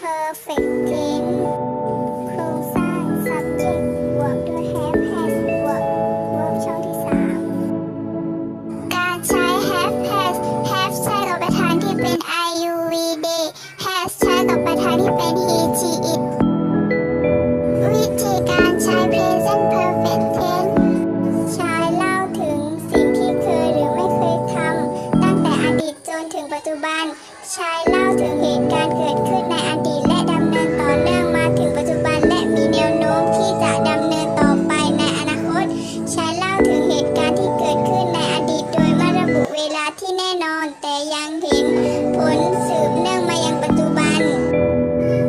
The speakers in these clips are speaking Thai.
perfect tense โครงสร้าง subject บวกด้วย have has บวก verb ช่องที่3การใช้ have has have ใช้กับประธานที่เป็น I U V D has ใช้กับประธานที่เป็น he she it วิธีการใช้ present perfect tense ชายเล่าถึงสิ่งที่เคยหรือไม่เคยทำตั้งแต่อดีตจนถึงปัจจุบัน ใชายเล่าถึงเหตุการณ์เกิด ระบุเวลาที่แน่นอน แต่ยังเห็นผลสืบเนื่องมายังปัจจุบัน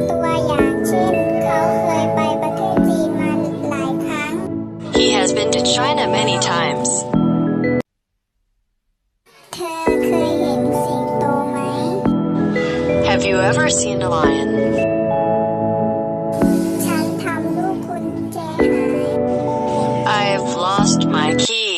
ตัวอย่างเช่น เขาเคยไปประเทศจีนมาหลายครั้ง He has been to China many times. เธอเคยเห็นสิงโตไหม Have you ever seen a lion? ฉันทำลูกกุญแจหาย I've lost my key.